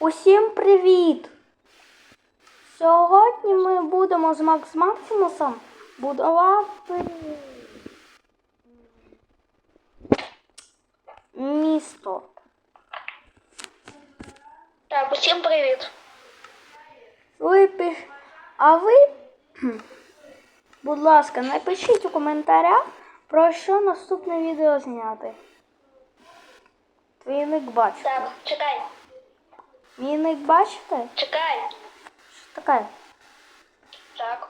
Усім привіт! Сьогодні ми будемо з Макс Максимусом будувати місто. Так, усім привіт. Ви. А ви, будь ласка, напишіть у коментарях, про що наступне відео зняти. Твій ник бачите? Так, чекай, Мій ник бачите? чекай. Що таке? Так.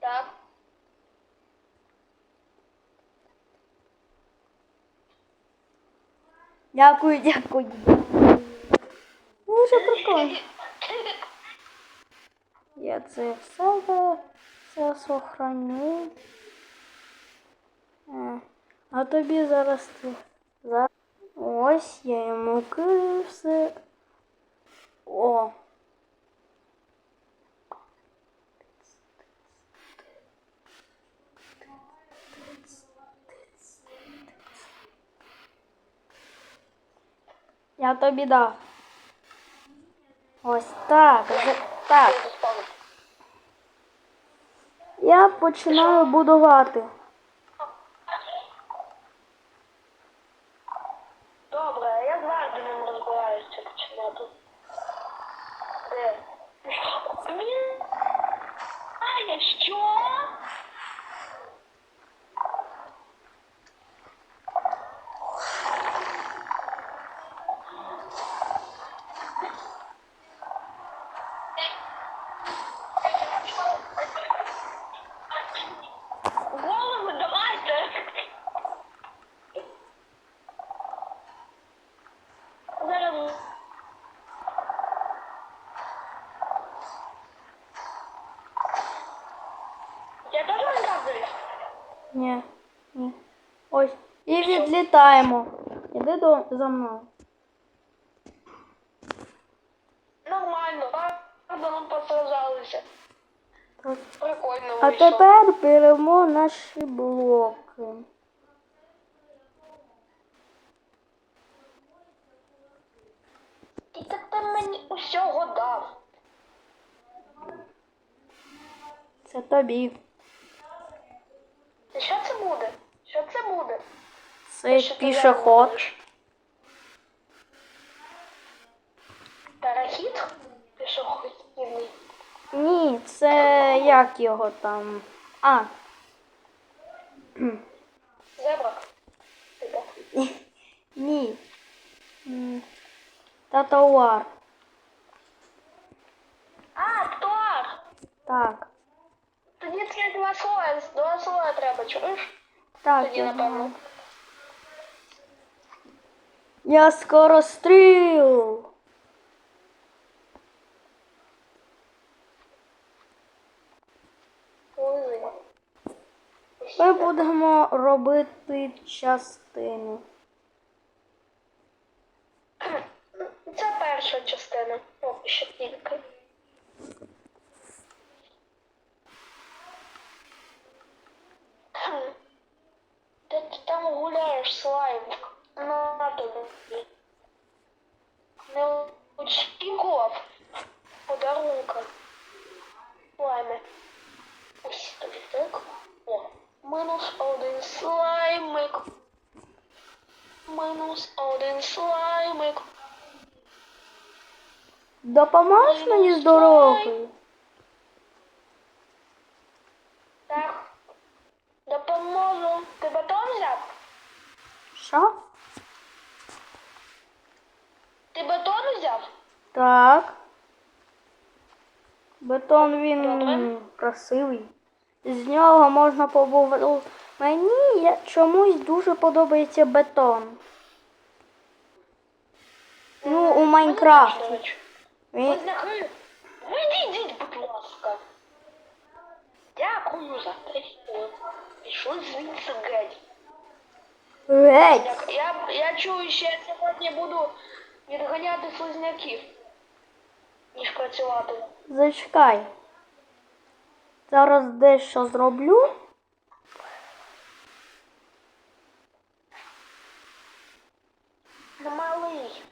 Так. Дякую, дякую. Дуже прикольно. Я це все це сохраню. А тобі зараз ти за- ось я йому кину все. О. Я тобі дав. Ось так. Так. Я починаю будувати. Добре, а я завжди ним розбираюся починати. Де? Ні. Аня, що? Голову давайте. Зараз. Я теж Майнкрафт дивлюсь? Ні, ні. Ось. І відлітаємо. Іди до за мною. Нормально, правда, нам посражалися. Так. Прикольно А вийшло. тепер беремо наші блоки. І так ти мені усього дав. Це тобі. І що це буде? Що це буде? Це пішоход. Перехід? Пішохідний. Ні, це як його там. А. Зебра. Ні. Татуар. А, птор! Так. Тоді це два слова, два слова треба, чуєш? Так, Тоді, я напевно. Я скоро стріл. Ми будемо робити частини. Це перша частина. Поки що тільки. гуляєш, слаймик? На тобі. Не очікував подарунка. Слайми. Ось тобі так. О, мінус один слаймик. Мінус один слаймик. Допоможеш мені з дорогою? Так. Допоможу. Ти батон взяв? Що? Ти батон взяв? Так. Бетон він красивий. З нього можна побувати. Мені чомусь дуже подобається бетон. Ну, у Майнкрафті. Він-. Вийдіть, будь ласка. Дякую за те, що пішли звідси геть. Геть! Так, я, я чую, що я сьогодні буду відганяти слизняків, ніж працювати. Зачекай. Зараз дещо зроблю. Ну, малий.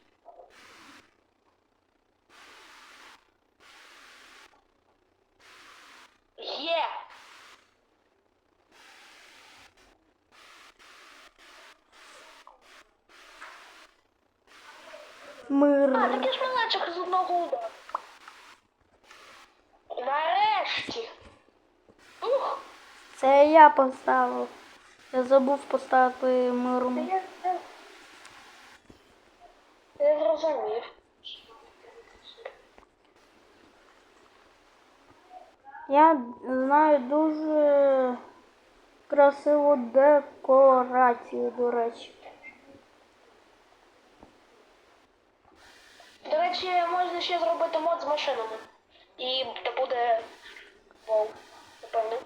Мир. А, такий ж малечок з одного удару. Нарешті. Ух, Це я поставив. Я забув поставити миром. я, я, я зрозумів. Я знаю дуже красиву декорацію, до речі. До можна ще зробити мод з машинами. І це буде вау, напевно.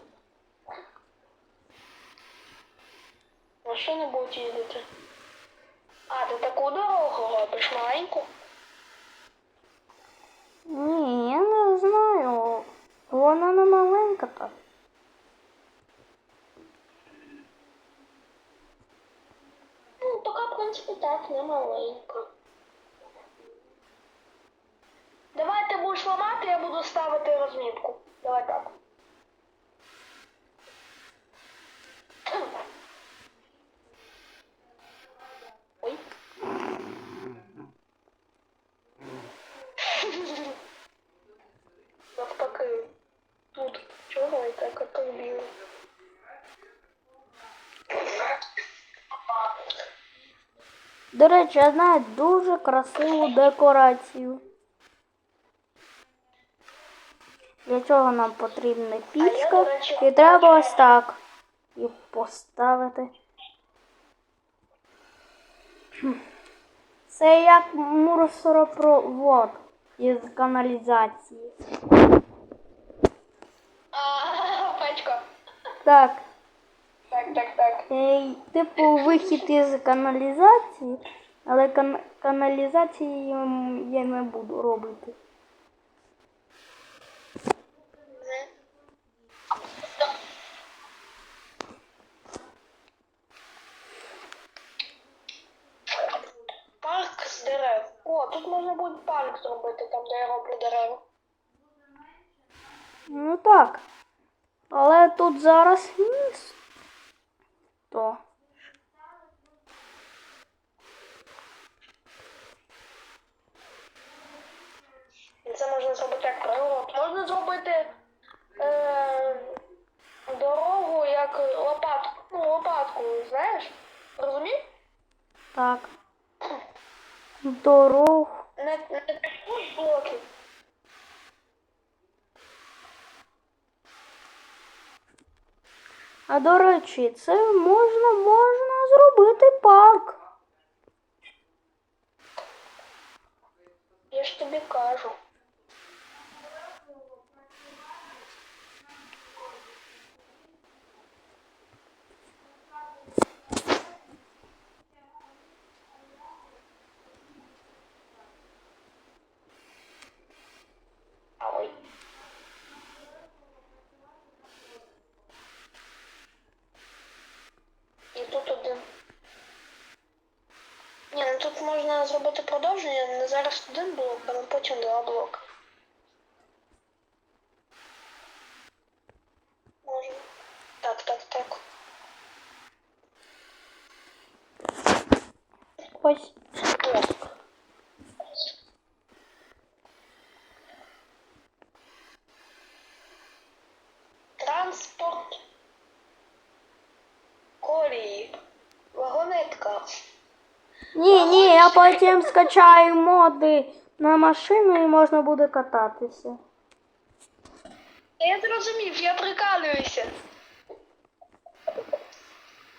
Машини будуть їздити. А, ти таку дорогу робиш маленьку? Ні, я не знаю. Вона не маленька так. Ну, така, в принципі, так, не маленька. будеш ламати, я буду ставити розмітку. Давай так. Ой. Навпаки. Тут чорний, так, а тут білий. До речі, я знаю дуже красиву декорацію. Чого нам потрібна пічка? І треба ось так. І поставити. Це як мусоропровод із каналізації. А, печко. Так. Так, так, так. Е, Типу вихід із каналізації, але кан- каналізації я не буду робити. Парк з дерев. О, тут можна буде парк зробити, там де я роблю дерева. Ну так. Але тут зараз місто. То. Це можна зробити як пригод. Можна зробити е, дорогу як лопатку. Ну, лопатку, знаєш? Розумів? Так. Дорог. На, на таку ж блоків. А до речі, це можна, можна зробити парк. Я ж тобі кажу. Ой. І тут один. Ні, ну тут можна зробити продовження, не зараз один блок, а потім два блока. Можна. Так, так, так. Ось. Транспорт. Колії. Вагонетка. Ні, ні, я потім скачаю моди на машину і можна буде кататися. Я зрозумів, я прикалююся.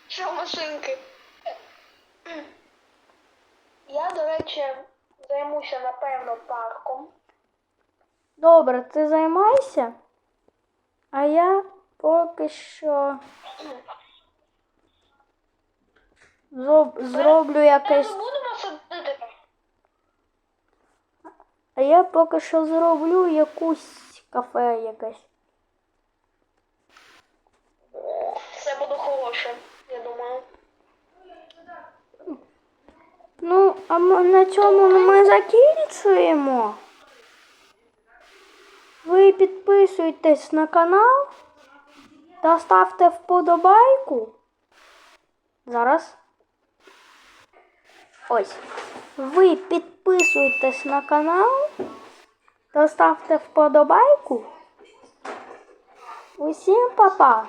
Що машинки? Я, до речі, займуся, напевно, парком. Добре, ти займайся. А я поки що зроб- зроблю якесь. А я поки що зроблю якусь кафе якесь. Це буде хороше, я думаю. Ну, а на цьому ми закінчуємо. Ви підписуйтесь на канал та ставте вподобайку. Зараз. Ось. ви підписуйтесь на канал та ставте вподобайку. Усім па-па!